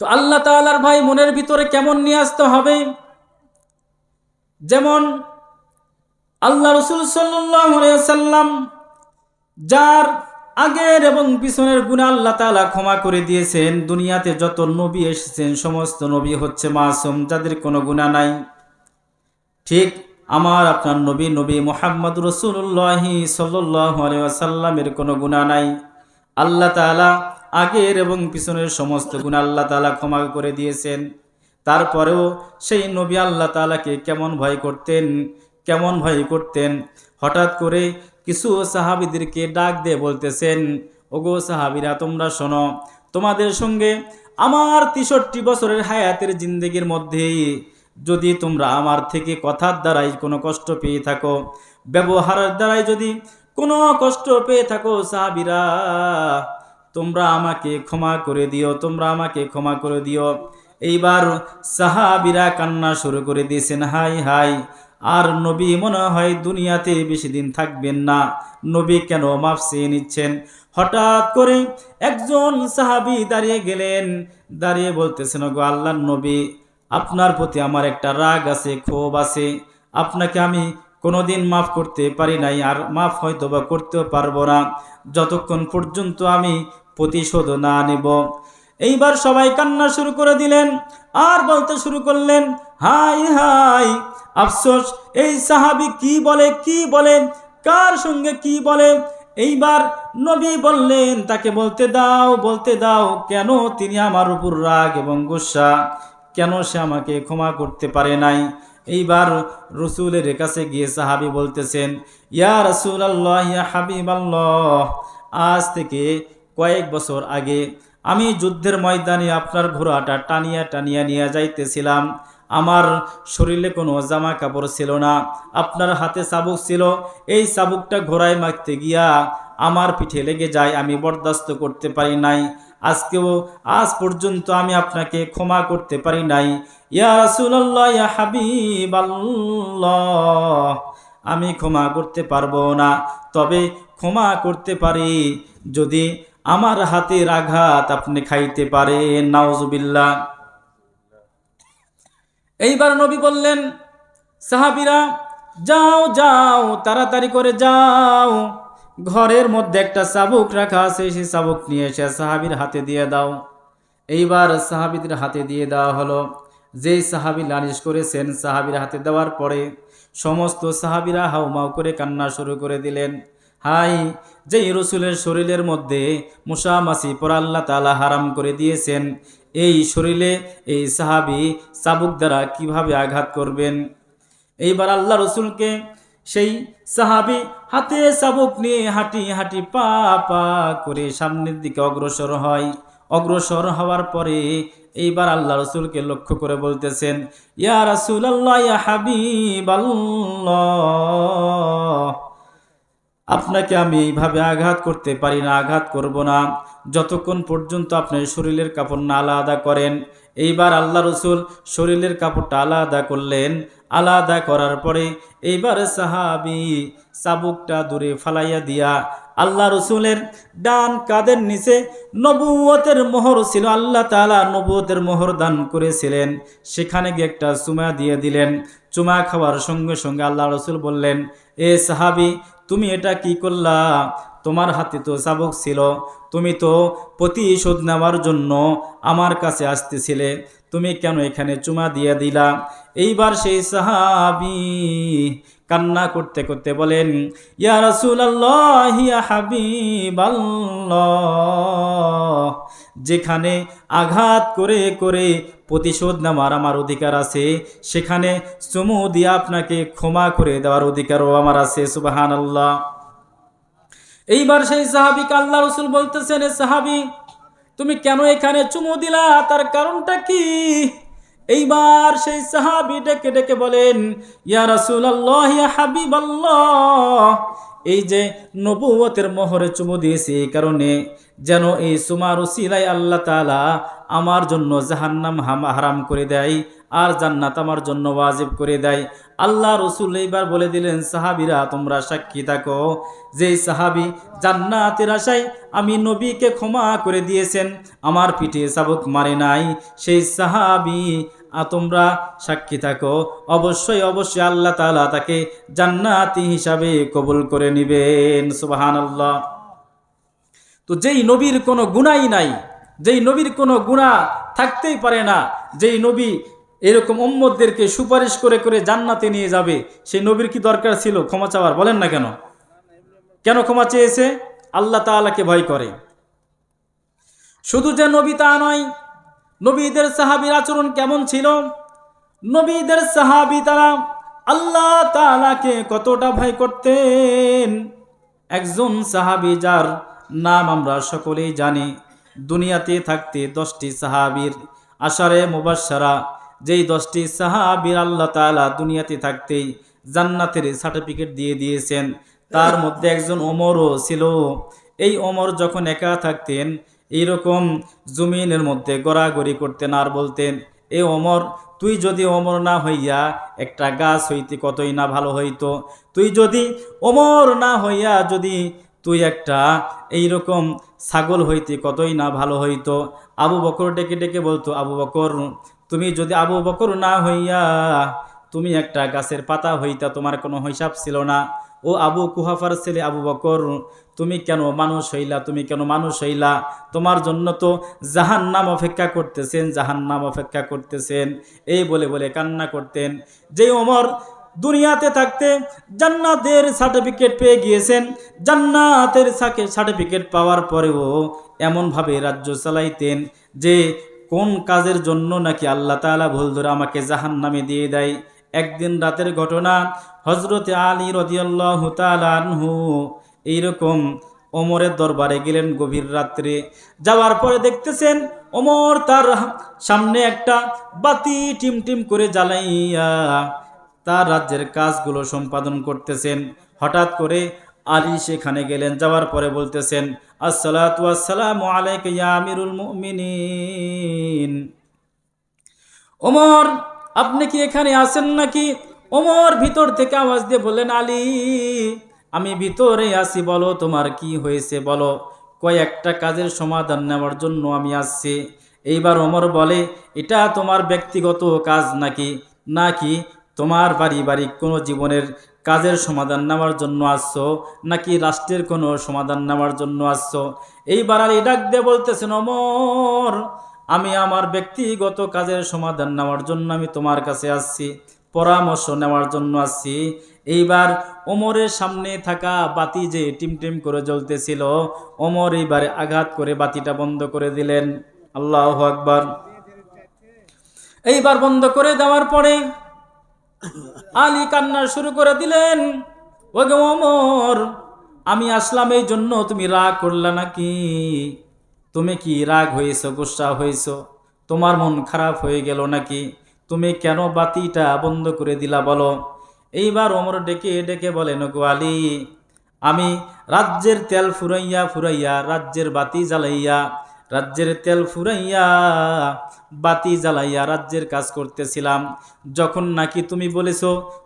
তো আল্লাহ তাআলার ভাই মনের ভিতরে কেমন নিয়ে আসতে হবে? যেমন, আল্লাহ রসুল সাল্লাম যার আগের এবং পিছনের গুণা আল্লাহ তাআলা ক্ষমা করে দিয়েছেন। দুনিয়াতে যত নবী এসেছেন, সমস্ত নবী হচ্ছে মাসুম, যাদের কোনো গুণা নাই। ঠিক আমার আপনার নবী নবী মোহাম্মদ রসুল্লাহি সাল্লামের কোনো গুণা নাই। আল্লাহ তাআলা আগের এবং পিছনের সমস্ত গুণ আল্লাহ তাআলা ক্ষমা করে দিয়েছেন। তারপরেও সেই নবী আল্লাহ তাআলাকে কেমন ভয় করতেন, কেমন ভয় করতেন, হঠাৎ করে কিছু সাহাবিদেরকে ডাক দিয়ে বলতেছেন, ওগো সাহাবিরা, তোমরা শোনো, তোমাদের সঙ্গে আমার তেষট্টি বছরের হায়াতের জিন্দগির মধ্যেই যদি তোমরা আমার থেকে কথার দ্বারাই কোনো কষ্ট পেয়ে থাকো, ব্যবহারের দ্বারাই যদি কোনো কষ্ট পেয়ে থাকো সাহাবিরা তোমরা আমাকে ক্ষমা করে দিও, তোমরা আমাকে ক্ষমা করে দিও। এইবার সাহাবিরা কান্না শুরু করে দিয়েছেন, হাই হাই। আর নবী মনে হয় দুনিয়াতে বেশি দিন থাকবেন না। নবী কেন মাফ চেয়ে নিচ্ছেন? হঠাৎ করে একজন সাহাবি দাঁড়িয়ে গেলেন। দাঁড়িয়ে বলতেছেন গো আল্লাহ নবী, আপনার প্রতি আমার একটা রাগ আছে, ক্ষোভ আছে। আপনাকে আমি কোনোদিন মাফ করতে পারি নাই, আর মাফ হয়তো বা করতেও পারব না। যতক্ষণ পর্যন্ত আমি প্রতিশোধ না নেব। এইবার সবাই কান্না শুরু করে দিলেন, আর বলতে শুরু করলেন, হাই হাই, আফসোস, এই সাহাবি কি বলে কি বলে, কার সঙ্গে কি বলে? এইবার নবী বললেন, তাকে বলতে দাও বলতে দাও, কেন তিনি আমার উপর রাগ এবং গুসা? কেন সে আমাকে ক্ষমা করতে পারে নাই? এইবার রসুলের কাছে গিয়ে সাহাবি বলতেছেন, ইয়া রসুল আল্লাহ ইয়া হাবিব আল্লাহ আজ থেকে কয়েক বছর আগে আমি যুদ্ধের ময়দানে আপনার ঘোড়াটা টানিয়া টানিয়া নিয়ে যাইতেছিলাম। আমার শরীরে কোনো জামা কাপড় ছিল না, আপনার হাতে চাবুক ছিল। এই চাবুকটা ঘোড়ায় মারতে গিয়া আমার পিঠে লেগে যায়, আমি বরদাস্ত করতে পারি নাই। আজকেও, আজ পর্যন্ত আমি আপনাকে ক্ষমা করতে পারি নাই। ইয়া ইয়া আমি ক্ষমা করতে পারব না। তবে ক্ষমা করতে পারি। যদি আমার হাতের আঘাত আপনি খাইতে পারেন, নাউজুবিল্লাহ। এইবার নবী বললেন, সাহাবিরা, যাও যাও, তাড়াতাড়ি করে যাও। ঘরের মধ্যে একটা চাবুক রাখা আছে, সেই চাবুক নিয়ে এসে সাহাবির হাতে দিয়ে দাও। এইবার সাহাবিদের হাতে দিয়ে দেওয়া হলো। যেই সাহাবি লানিশ করেছেন সাহাবির হাতে দেওয়ার পরে সমস্ত সাহাবিরা হাউমাউ করে কান্না শুরু করে দিলেন। হাই যেই রসুলের শরীরের মধ্যে মুসামাসি পর আল্লাহ তালা হারাম করে দিয়েছেন, এই শরীরে এই সাহাবি চাবুক দ্বারা কীভাবে আঘাত করবেন? এইবার আল্লাহ রসুলকে সেই সাহাবি হাতে চাবুক নিয়ে হাঁটি হাঁটি পা পা করে সামনের দিকে অগ্রসর হয়। অগ্রসর হওয়ার পরে এইবার আল্লাহ রসুলকে লক্ষ্য করে বলতেছেন, ইয়া রাসুল আল্লাহ হাবিব আল্লাহ আপনাকে আমি এইভাবে আঘাত করতে পারি না, আঘাত করব না। যতক্ষণ পর্যন্ত আপনার শরীরের কাপড় না আলাদা করেন, এইবার আল্লাহ রসুল শরীরের কাপড়টা আলাদা করলেন। আলাদা করার পরে এইবার সাহাবি চাবুকটা দূরে ফালাইয়া দিয়া আল্লাহ রসুলের ডান কাদের নিচে নবুয়তের মোহর ছিল, আল্লাহ তালা নবুয়তের মোহর দান করেছিলেন। সেখানে গিয়ে একটা চুমা দিয়ে দিলেন। চুমা খাওয়ার সঙ্গে সঙ্গে আল্লাহ রসুল বললেন, এ সাহাবি তুমি এটা কি করলা? তোমার হাতে তো চাবক ছিল। তুমি তো প্রতিশোধ নেওয়ার জন্য আমার কাছে আসতেছিলে। তুমি কেন এখানে চুমা দিয়ে দিলা? এইবার সেই সাহাবি কান্না করতে করতে বলেন, ইয়া রাসূলুল্লাহ ইয়া হাবিবাল্লাহ। যেখানে আঘাত করে করে প্রতিশোধ নেওয়ার আমার অধিকার আছে, সেখানে চুমু দিয়ে আপনাকে ক্ষমা করে দেওয়ার অধিকারও আমার আছে সুবাহান আল্লাহ এইবার সেই সাহাবিকে আল্লাহ রসুল বলতেছেন সাহাবি, তুমি কেন এখানে চুমু দিলা? তার কারণটা কি? এইবার সেই সাহাবি ডেকে ডেকে বলেন, ইয়া রাসুল আল্লাহ ইয়া হাবিব এই যে নবুয়তের মোহরে চুমু দিয়েছে এই কারণে যেন এই সুমার উসিলাই আল্লাহ তালা আমার জন্য জাহান্নাম হাম- হারাম করে দেয় আর জান্নাত আমার জন্য ওয়াজিব করে দেয়। আল্লাহ রসুল এইবার বলে দিলেন, সাহাবিরা, তোমরা সাক্ষী থাকো। যে সাহাবি জান্নাতের আশায় আমি নবীকে ক্ষমা করে দিয়েছেন, আমার পিঠে সাবক মারে নাই। সেই সাহাবি তোমরা সাক্ষী থাকো। অবশ্যই অবশ্যই আল্লাহ তাআলা তাকে জান্নাতি হিসাবে কবুল করে নিবেন। সুবাহান আল্লাহ তো যেই নবীর কোনো গুণাই নাই, যেই নবীর কোনো গুণা থাকতেই পারে না, যেই নবী এরকম উম্মতদেরকে সুপারিশ করে করে জান্নাতে নিয়ে যাবে, সেই নবীর কি দরকার ছিল? ক্ষমা চাওয়ার, বলেন না কেন? কেন ক্ষমা চেয়েছে? আল্লাহ তাআলাকে ভয় করে। শুধু যে নবী তা নয় নবীদের সাহাবীর আচরণ কেমন ছিল? নবীদের সাহাবি তারা আল্লাহ তাআলাকে কতটা ভয় করতেন? একজন সাহাবী যার নাম আমরা সকলেই জানি, দুনিয়াতে থাকতে দশটি সাহাবীর আশারে মুবাসারা যেই দশটি সাহাবীর আল্লাহ তাআলা দুনিয়াতে থাকতেই জান্নাতের সার্টিফিকেট দিয়ে দিয়েছেন, তার মধ্যে একজন ওমরও ছিল। এই ওমর যখন একা থাকতেন এইরকম জমিনের মধ্যে গড়াগড়ি করতেন আর বলতেন, এ অমর, তুই যদি অমর না হইয়া একটা গাছ হইতে কতই না ভালো হইতো? তুই যদি অমর না হইয়া যদি তুই একটা এইরকম ছাগল হইতে কতই না ভালো হইতো? আবু বকর ডেকে ডেকে বলতো, আবু বকর, তুমি যদি আবু বকর না হইয়া তুমি একটা গাছের পাতা হইতা তোমার কোনো হিসাব ছিল না। ও আবু কুহাফার ছেলে আবু বকর, তুমি কেন মানুষ হইলা? তুমি কেন মানুষ হইলা? তোমার জন্য তো জাহান নাম অপেক্ষা করতেছেন জাহান নাম অপেক্ষা করতেছেন। এই বলে বলে কান্না করতেন। যে ওমর দুনিয়াতে থাকতে জান্নাতের সার্টিফিকেট পেয়ে গিয়েছেন, জান্নাতের সার্টিফিকেট পাওয়ার পরেও এমনভাবে রাজ্য চালাইতেন যে কোন কাজের জন্য নাকি আল্লাহ তাআলা ভুল ধরে আমাকে জাহান নামে দিয়ে দেয়। একদিন রাতের ঘটনা হজরতে আলী রদিয়াল্লাহু তাআলা আনহু এইরকম ওমরের দরবারে গেলেন গভীর রাত্রে। যাওয়ার পরে দেখতেছেন ওমর তার সামনে একটা বাতি টিম টিম করে জ্বালাইয়া তার রাজ্যের কাজগুলো সম্পাদন করতেছেন। হঠাৎ করে আলী সেখানে গেলেন, যাওয়ার পরে বলতেছেন আসসালামু আলাইকা আমিরুল মুমিনিন। ওমর আপনি কি এখানে আছেন নাকি? ওমর ভিতর থেকে আওয়াজ দিয়ে বললেন, আলী, আমি ভিতরে আসি বলো তোমার কি হয়েছে, বলো। কয়েকটা কাজের সমাধান নেওয়ার জন্য আমি আসছি। এইবার ওমর বলে, এটা তোমার ব্যক্তিগত কাজ নাকি? নাকি তোমার পারিবারিক কোনো জীবনের কাজের সমাধান নেওয়ার জন্য আসছো? নাকি রাষ্ট্রের কোনো সমাধান নেওয়ার জন্য আসছো? এইবার আলী ডাক দিয়ে বলতেছেন, ওমর আমি আমার ব্যক্তিগত কাজের সমাধান নেওয়ার জন্য আমি তোমার কাছে আসছি, পরামর্শ নেওয়ার জন্য আসছি। এইবার ওমরের সামনে থাকা বাতি যে টিম টিম করে জ্বলতেছিল, ওমর এইবারে আঘাত করে বাতিটা বন্ধ করে দিলেন। আল্লাহ আকবার। এইবার বন্ধ করে দেওয়ার পরে আলী কান্না শুরু করে দিলেন, ওগে ওমর, আমি আসলাম এই জন্য তুমি রাগ করলা নাকি? তুমি কি রাগ হয়েছ, গুসা হয়েছ? তোমার মন খারাপ হয়ে গেল নাকি? তুমি কেন বাতিটা বন্ধ করে দিলা বলো? এইবার ওমর ডেকে ডেকে বলেন গো আলী, আমি রাজ্যের তেল ফুরাইয়া ফুরাইয়া রাজ্যের বাতি জ্বালাইয়া, রাজ্যের তেল ফুরাইয়া বাতি জ্বালাইয়া রাজ্যের কাজ করতেছিলাম। যখন নাকি তুমি বলেছ,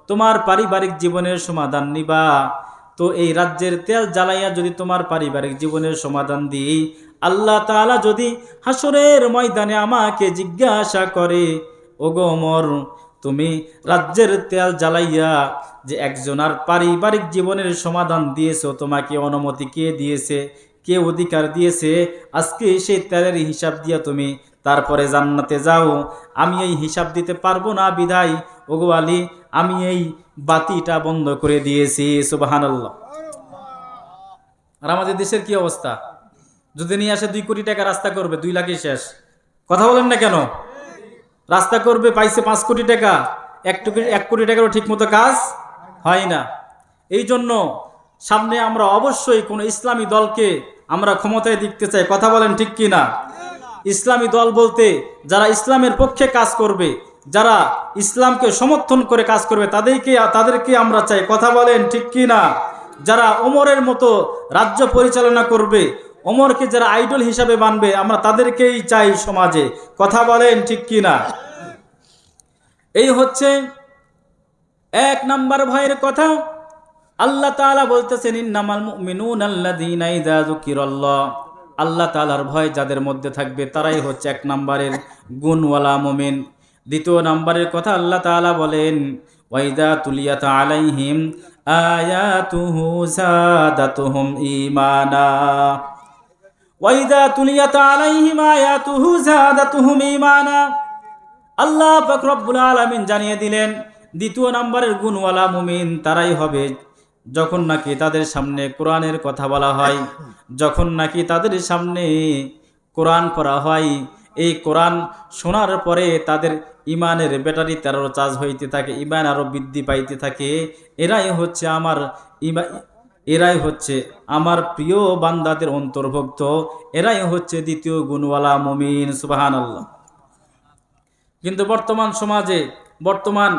তোমার পারিবারিক জীবনের সমাধান নিবা, তো এই রাজ্যের তেল জ্বালাইয়া যদি তোমার পারিবারিক জীবনের সমাধান দিই আল্লাহ তাআলা যদি হাসরের ময়দানে আমাকে জিজ্ঞাসা করে, ওগো তুমি রাজ্যের তেল জ্বালাইয়া যে একজনার পারিবারিক জীবনের সমাধান দিয়েছ, তোমাকে অনুমতি কে দিয়েছে? কে অধিকার দিয়েছে? আজকে সেই তেলের হিসাব দিয়া তুমি তারপরে জান্নাতে যাও। আমি এই হিসাব দিতে পারব না বিধায় ওগো আলী, আমি এই বাতিটা বন্ধ করে দিয়েছি, সুবাহানাল্লাহ। আর আমাদের দেশের কি অবস্থা? যদি নিয়ে আসে দুই কোটি টাকা, রাস্তা করবে, দুই লাখই শেষ। কথা বলেন না কেন? রাস্তা করবে, পাইছে পাঁচ কোটি টাকা, এক এক কোটি টাকারও ঠিক মতো কাজ হয় না। এই জন্য সামনে আমরা অবশ্যই কোনো ইসলামী দলকে আমরা ক্ষমতায় দেখতে চাই। কথা বলেন ঠিক কি না? ইসলামী দল বলতে যারা ইসলামের পক্ষে কাজ করবে, যারা ইসলামকে সমর্থন করে কাজ করবে, তাদেরকে তাদেরকে আমরা চাই। কথা বলেন ঠিক কি না? যারা ওমরের মতো রাজ্য পরিচালনা করবে ওমরকে যারা আইডল হিসাবে মানবে, আমরা তাদেরকেই চাই সমাজে। কথা বলেন ঠিক কি না এই হচ্ছে এক নাম্বার ভয়ের কথা। আল্লাহ তাআলা বলতেছেন, ইন্নামাল ইযা যুকিরাল্লাহ। আল্লাহ তাআলার ভয় যাদের মধ্যে থাকবে, তারাই হচ্ছে এক নাম্বারের গুণওয়ালা মুমিন। দ্বিতীয় নাম্বারের কথা আল্লাহ তাআলা বলেন, ওয়াইদা তুলিয়াত আলাইহিম আয়াতুহু জাদাতুহুম ঈমানা। ওয়াইদা আল্লাহ পাক রব্বুল জানিয়ে দিলেন, দ্বিতীয় নম্বরের গুণওয়ালা মুমিন তারাই হবে যখন নাকি তাদের সামনে কোরআনের কথা বলা হয়। যখন নাকি তাদের সামনে কোরআন পড়া হয়, এই কোরআন শোনার পরে তাদের ইমানের ব্যাটারি তেরো চার্জ হইতে থাকে ইমান আরও বৃদ্ধি পাইতে থাকে। এরাই হচ্ছে আমার ইমা এরাই হচ্ছে আমার প্রিয় বান্দাদের অন্তর্ভুক্ত। এরাই হচ্ছে দ্বিতীয় গুণওয়ালা মুমিন সুবাহান আল্লাহ কিন্তু বর্তমান সমাজে, বর্তমান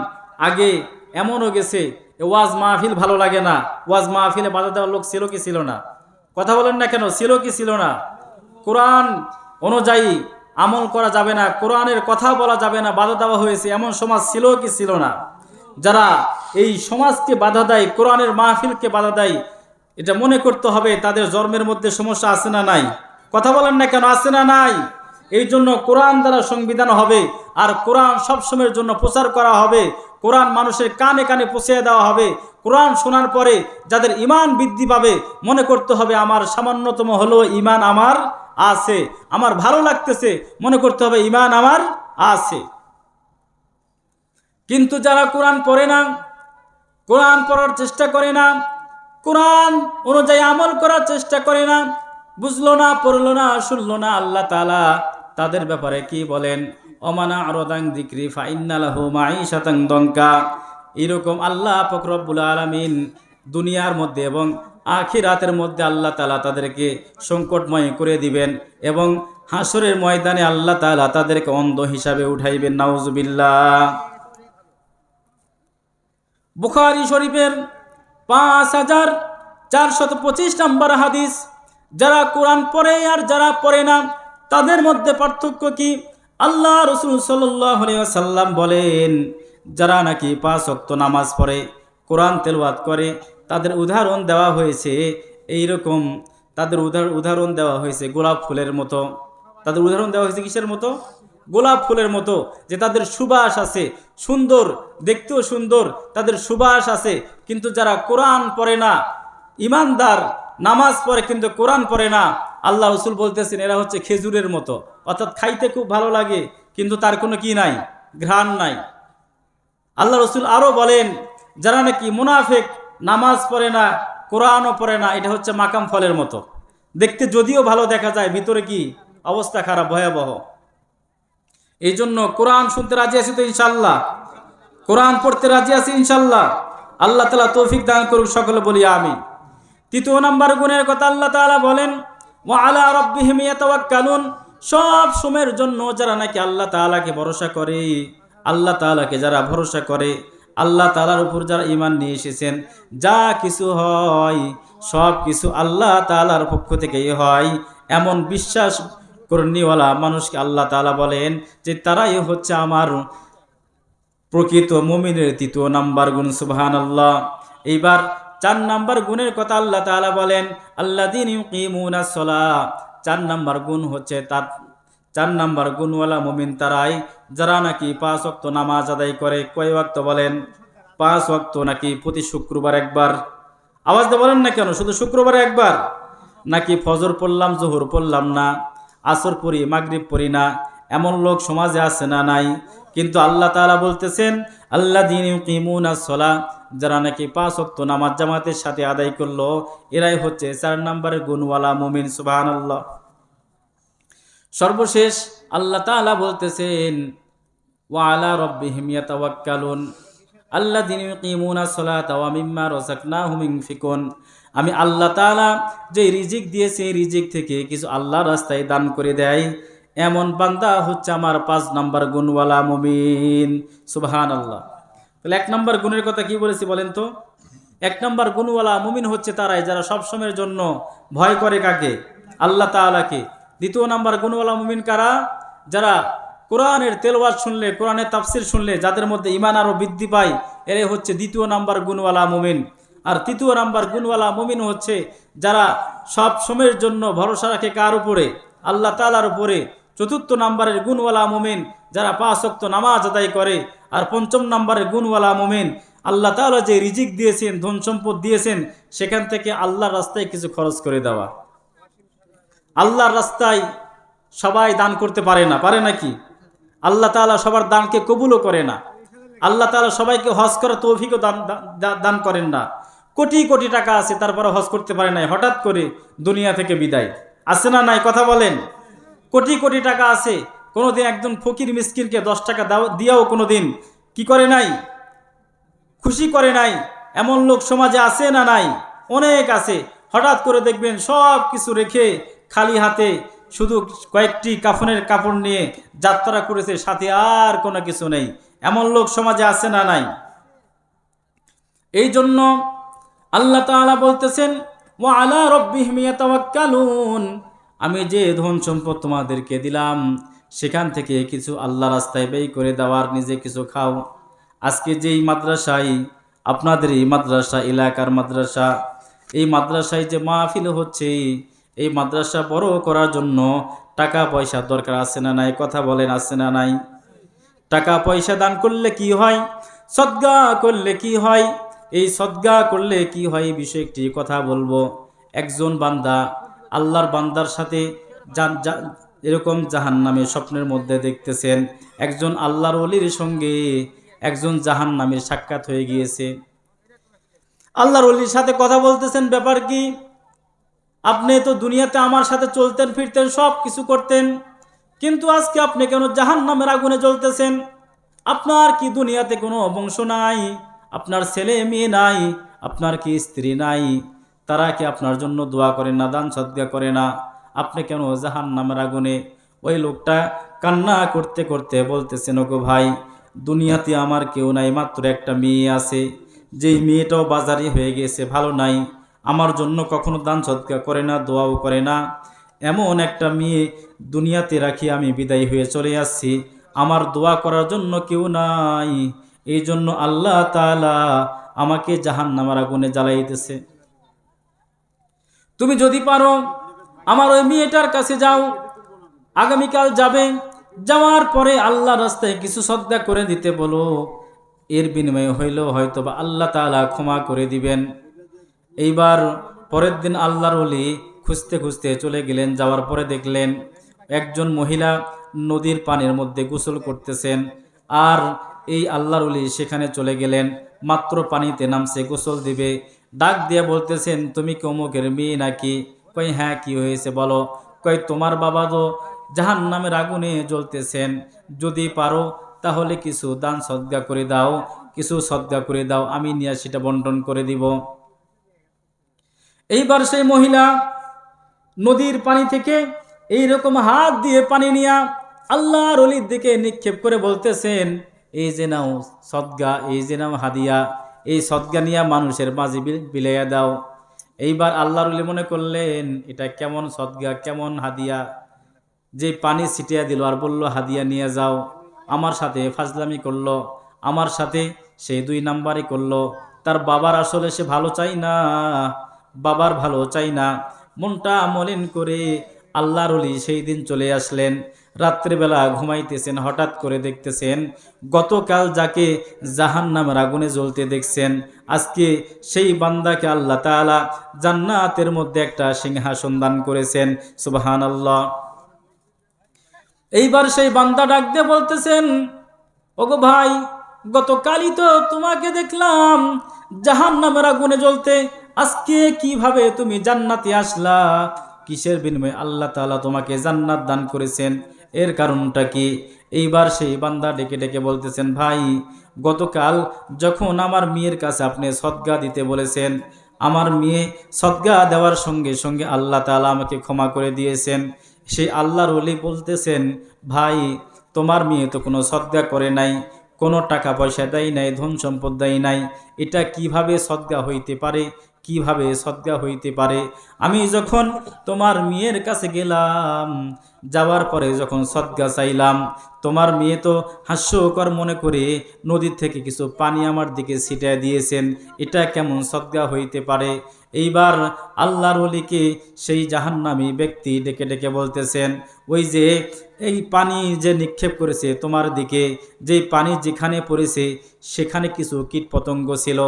আগে এমনও গেছে ওয়াজ মাহফিল ভালো লাগে না, ওয়াজ মাহফিলে বাধা দেওয়ার লোক ছিল কি ছিল না? কথা বলেন না কেন, ছিল কি ছিল না? কোরআন অনুযায়ী আমল করা যাবে না, কোরআনের কথা বলা যাবে না, বাধা দেওয়া হয়েছে, এমন সমাজ ছিল কি ছিল না? যারা এই সমাজকে বাধা দেয়, কোরআনের মাহফিলকে বাধা দেয় এটা মনে করতে হবে, তাদের জন্মের মধ্যে সমস্যা আছে না নাই? কথা বলেন না কেন, আছে না নাই? এই জন্য কোরআন দ্বারা সংবিধান হবে, আর কোরআন সবসময়ের জন্য প্রচার করা হবে। কোরআন মানুষের কানে কানে পৌঁছে দেওয়া হবে। কোরআন শোনার পরে যাদের ইমান বৃদ্ধি পাবে, মনে করতে হবে আমার সামান্যতম হলেও ইমান আমার আছে। আমার ভালো লাগতেছে, মনে করতে হবে ইমান আমার আছে। কিন্তু যারা কোরআন পড়ে না, কোরআন পড়ার চেষ্টা করে না কোরআন অনুযায়ী আমল করার চেষ্টা করে না, বুঝলো না, পড়ল না, শুনলো না, আল্লাহ তালা তাদের ব্যাপারে কি বলেন? অমানা আরদাং দিক্রি ফাইন্নালাহু মাইশাতাং দঙ্কা এরকম আল্লাহ ফকরবুল আলমিন দুনিয়ার মধ্যে এবং আখিরাতের মধ্যে আল্লাহ তালা তাদেরকে সংকটময় করে দিবেন এবং হাসরের ময়দানে আল্লাহ তালা তাদেরকে অন্ধ হিসাবে উঠাইবেন, নাউজুবিল্লাহ। বুখারি শরীফের পাঁচ হাজার চারশত পঁচিশ নম্বর হাদিস। যারা কোরআন পড়ে আর যারা পড়ে না, তাদের মধ্যে পার্থক্য কি? আল্লাহ রসুল সাল্লাম বলেন, যারা নাকি পাঁচ অক্ত নামাজ পড়ে, কোরআন তেলওয়াত করে, তাদের উদাহরণ দেওয়া হয়েছে এই রকম তাদের উদাহরণ দেওয়া হয়েছে গোলাপ ফুলের মতো। তাদের উদাহরণ দেওয়া হয়েছে কিসের মতো? গোলাপ ফুলের মতো যে তাদের সুবাস আছে। সুন্দর, দেখতেও সুন্দর, তাদের সুবাস আছে। কিন্তু যারা কোরআন পড়ে না, ইমানদার, নামাজ পড়ে কিন্তু কোরআন পড়ে না, আল্লাহ রসুল বলতেছেন, এরা হচ্ছে খেজুরের মতো। অর্থাৎ খাইতে খুব ভালো লাগে, কিন্তু তার কোনো কি নাই? ঘ্রাণ নাই। আল্লাহ রসুল আরও বলেন, যারা নাকি মুনাফেক, নামাজ পড়ে না, কোরআনও পড়ে না, এটা হচ্ছে মাকাম ফলের মতো। দেখতে যদিও ভালো দেখা যায়, ভিতরে কি? অবস্থা খারাপ, ভয়াবহ। এই জন্য কোরআন শুনতে রাজি আছি তো ইনশাল্লাহ কোরআন পড়তে রাজি আছি ইনশাল্লাহ আল্লাহ তালা তৌফিক দান করুক, সকলে বলি আমি তৃতীয় নম্বর গুণের কথা আল্লাহ তাআলা বলেন ও আলা রব্বিহিম ইয়াতাওয়াক্কালুন সব সময়ের জন্য যারা নাকি আল্লাহ তাআলাকে ভরসা করে, আল্লাহ তাআলাকে যারা ভরসা করে, আল্লাহ তালার উপর যারা ইমান নিয়ে এসেছেন, যা কিছু হয়, সব কিছু আল্লাহ তাআলার পক্ষ থেকেই হয়। এমন বিশ্বাস করণীওয়ালা মানুষকে আল্লাহ তাআলা বলেন যে তারাই হচ্ছে আমার প্রকৃত মুমিনের তৃতীয় নাম্বার গুণ সুবহান আল্লাহ এইবার চার নাম্বার গুণের কথা আল্লাহ তাআলা বলেন আল্লাহ দিন চার নাম্বার গুণ হচ্ছে তার চার নাম্বার গুণওয়ালা মুমিন তারাই, যারা নাকি পাঁচ অক্ত নামাজ আদায় করে। কয় ওয়াক্ত বলেন? পাঁচ ওয়াক্ত নাকি প্রতি শুক্রবার একবার। আওয়াজ বলেন না কেন? শুধু শুক্রবারে একবার? নাকি ফজর পড়লাম, জোহর পড়লাম না? আসর পড়ি, মাগরিব পড়ি না। এমন লোক সমাজে আছে না নাই। কিন্তু আল্লাহ তাআলা বলতেছেন আল্লাহ দিন কিমুনা সলা যারা নাকি পাঁচ অক্ত নামাজ জামাতের সাথে আদায় করল, এরাই হচ্ছে চার নম্বরের গুণওয়ালা মুমিন সুবাহান আল্লাহ সর্বশেষ আল্লাহ তাআলা বলতেছেন, ওয়ালা রব্বিহিম ইয়াতাওয়াক্কালুন আল্লাযীনা ইউকিমুনা সলাতা ওয়া মিম্মা রাযাকনাহুম ইনফিকুন আমি আল্লাহ তাআলা যে রিজিক দিয়েছে এই রিজিক থেকে কিছু আল্লাহর রাস্তায় দান করে দেয়, এমন বান্দা হচ্ছে আমার পাঁচ নাম্বার গুণওয়ালা মুমিন। সুবহানাল্লাহ। তাহলে এক নম্বর গুণের কথা কি বলেছি বলেন তো? এক নম্বর গুণওয়ালা মুমিন হচ্ছে তারাই যারা সব সময়ের জন্য ভয় করে কাকে? আল্লাহ তাআলাকে। দ্বিতীয় নাম্বার গুণওয়ালা মুমিন কারা? যারা কোরআনের তেলওয়াজ শুনলে, কোরআনের তাফসির শুনলে, যাদের মধ্যে ইমান আরও বৃদ্ধি পায়, এরাই হচ্ছে দ্বিতীয় নাম্বার গুণওয়ালা মুমিন। আর তৃতীয় নাম্বার গুণওয়ালা মুমিন হচ্ছে যারা সব সময়ের জন্য ভরসা রাখে কার উপরে? আল্লাহ তালার উপরে। চতুর্থ নাম্বারের গুণওয়ালা মুমিন যারা পাঁচ অক্ত নামাজ আদায় করে। আর পঞ্চম নাম্বারের গুণওয়ালা মুমিন আল্লাহ তালা যে রিজিক দিয়েছেন, ধন সম্পদ দিয়েছেন, সেখান থেকে আল্লাহর রাস্তায় কিছু খরচ করে দেওয়া। আল্লাহর রাস্তায় সবাই দান করতে পারে না, পারে নাকি আল্লাহ তাআলা সবার দানকে কবুলও করে না। আল্লাহ তালা সবাইকে হজ করার তৌফিকও দান দান করেন না। কোটি কোটি টাকা আছে তারপরে হজ করতে পারে নাই, হঠাৎ করে দুনিয়া থেকে বিদায়। আছে না নাই? কথা বলেন। কোটি কোটি টাকা আছে, কোনোদিন একজন ফকির মিসকিনকে দশ টাকা দিয়াও কোনোদিন কি করে নাই? খুশি করে নাই? এমন লোক সমাজে আছে না নাই? অনেক আছে। হঠাৎ করে দেখবেন সব কিছু রেখে খালি হাতে শুধু কয়েকটি কাফনের কাপড় নিয়ে যাত্রা করেছে, সাথে আর কোনো কিছু নেই। এমন লোক সমাজে আছে না নাই? এই জন্য আল্লাহ তাআলা বলতেছেন, ওয়া আলা ইয়াতাওয়াক্কালুন। আমি যে ধন সম্পদ তোমাদেরকে দিলাম, সেখান থেকে কিছু আল্লাহ রাস্তায় ব্যয় করে দেওয়ার নিজে কিছু খাও। আজকে যেই মাদ্রাসায়, আপনাদের এই মাদ্রাসা, এলাকার মাদ্রাসা, এই মাদ্রাসায় যে মাহফিল হচ্ছে, এই মাদ্রাসা বড় করার জন্য টাকা পয়সা দরকার আছে না নাই? কথা বলেন, আছে না নাই? টাকা পয়সা দান করলে কি হয়? সদ্গা করলে কি হয়? এই সদ্গা করলে কি হয় এই বিষয়ে একটি কথা বলব। একজন বান্দা আল্লাহর বান্দার সাথে এরকম জাহান নামে স্বপ্নের মধ্যে দেখতেছেন। একজন আল্লাহর অলির সঙ্গে একজন জাহান নামের সাক্ষাৎ হয়ে গিয়েছে। আল্লাহর অলির সাথে কথা বলতেছেন, ব্যাপার কি? আপনি তো দুনিয়াতে আমার সাথে চলতেন, ফিরতেন, সব কিছু করতেন। কিন্তু আজকে আপনি কেন জাহান নামের আগুনে জ্বলতেছেন? আপনার কি দুনিয়াতে কোনো বংশ নাই? আপনার ছেলে মেয়ে নাই, আপনার কি স্ত্রী নাই, তারা কি আপনার জন্য দোয়া করে না, দান সদ্গা করে না? আপনি কেন জাহান নামের আগুনে? ওই লোকটা কান্না করতে করতে বলতেছেন ওগো ভাই, দুনিয়াতে আমার কেউ নাই, মাত্র একটা মেয়ে আছে। যেই মেয়েটাও বাজারি হয়ে গেছে, ভালো নাই। আমার জন্য কখনো দান সৎকার করে না, দোয়াও করে না। এমন একটা মেয়ে দুনিয়াতে রাখি আমি বিদায় হয়ে চলে আসছি। আমার দোয়া করার জন্য কেউ নাই। এই জন্য আল্লাহ তাআলা আমাকে জাহান নামার আগুনে জ্বালাইতেছে তুমি যদি পারো, আমার ওই মেয়েটার কাছে যাও, আগামীকাল যাবে, যাওয়ার পরে আল্লাহ রাস্তায় কিছু শ্রদ্ধা করে দিতে বলো, এর বিনিময়ে হইল হয়তো বা আল্লাহ তাআলা ক্ষমা করে দিবেন। এইবার পরের দিন আল্লাহর অলি খুঁজতে খুঁজতে চলে গেলেন, যাওয়ার পরে দেখলেন একজন মহিলা নদীর পানির মধ্যে গোসল করতেছেন, আর এই আল্লাহর অলি সেখানে চলে গেলেন। মাত্র পানিতে নামছে, গোসল দিবে। ডাক দিয়ে বলতেছেন, তুমি কি অমুকের মেয়ে নাকি? কই হ্যাঁ কি হয়েছে বলো। কই তোমার বাবা তো জাহান নামের আগুনে জ্বলতেছেন। যদি পারো, তাহলে কিছু দান সদ্গা করে দাও, কিছু সদ্গা করে দাও, আমি নিয়ে সেটা বন্টন করে দিব। এইবার সেই মহিলা নদীর পানি থেকে এই রকম হাত দিয়ে পানি নিয়া আল্লাহর অলির দিকে নিক্ষেপ করে বলতেছেন এই যে নাও সদ্গা, এই যে নাও হাদিয়া, এই সদ্গা নিয়া মানুষের মাঝে বিল- বিলাইয়া দাও। এইবার আল্লাহর অলি মনে করলেন, এটা কেমন সদ্গা, কেমন হাদিয়া? যে পানি ছিটিয়া দিল আর বলল, হাদিয়া নিয়ে যাও। আমার সাথে ফাজলামি করল, আমার সাথে সেই দুই নাম্বারই করল। তার বাবার আসলে সে ভালো চাই না, বাবার ভালো চাই না। মনটা মলিন করে আল্লাহর অলি সেই দিন চলে আসলেন। রাত্রিবেলা ঘুমাইতেছেন, হঠাৎ করে দেখতেছেন গতকাল যাকে জাহান নামের আগুনে জ্বলতে দেখছেন, আজকে সেই বান্দাকে আল্লাহ তাআলা জান্নাতের মধ্যে একটা সিংহাসন দান করেছেন সুবাহান আল্লাহ এইবার সেই বান্দা ডাকতে বলতেছেন, ওগো ভাই, গতকালই তো তোমাকে দেখলাম জাহান নামের আগুনে জ্বলতে, আজকে কীভাবে তুমি জান্নাতে আসলা? কিসের বিনিময়ে আল্লাহ তাআলা তোমাকে জান্নাত দান করেছেন। এর কারণটা কি? এইবার সেই বান্দা ডেকে ডেকে বলতেছেন, ভাই, গতকাল যখন আমার মেয়ের কাছে আপনি সদ্গা দিতে বলেছেন, আমার মেয়ে সদ্গা দেওয়ার সঙ্গে সঙ্গে আল্লাহ তাআলা আমাকে ক্ষমা করে দিয়েছেন। সেই আল্লাহর ওলি বলতেছেন, ভাই, তোমার মেয়ে তো কোনো সদ্গা করে নাই, কোনো টাকা পয়সা দেয় নাই, ধন সম্পদ দেয় নাই, এটা কীভাবে সদ্গা হইতে পারে? কীভাবে সদ্গা হইতে পারে? আমি যখন তোমার মেয়ের কাছে গেলাম, যাওয়ার পরে যখন সদ্গা চাইলাম, তোমার মেয়ে তো হাস্যকর মনে করে নদীর থেকে কিছু পানি আমার দিকে ছিটায় দিয়েছেন, এটা কেমন সদ্গা হইতে পারে? এইবার আল্লাহর অলিকে সেই জাহান্নামী ব্যক্তি ডেকে ডেকে বলতেছেন, ওই যে, এই পানি যে নিক্ষেপ করেছে তোমার দিকে, যেই পানি যেখানে পড়েছে সেখানে কিছু কীটপতঙ্গ ছিল।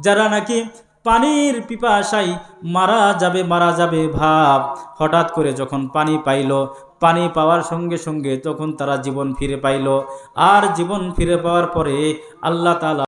যারা নাকি পানির পিপাসাই মারা যাবে মারা যাবে ভাব। হঠাৎ করে যখন পানি পাইল, পানি পাওয়ার সঙ্গে সঙ্গে তখন তারা জীবন ফিরে পাইল। আর জীবন ফিরে পাওয়ার পরে আল্লাহ তালা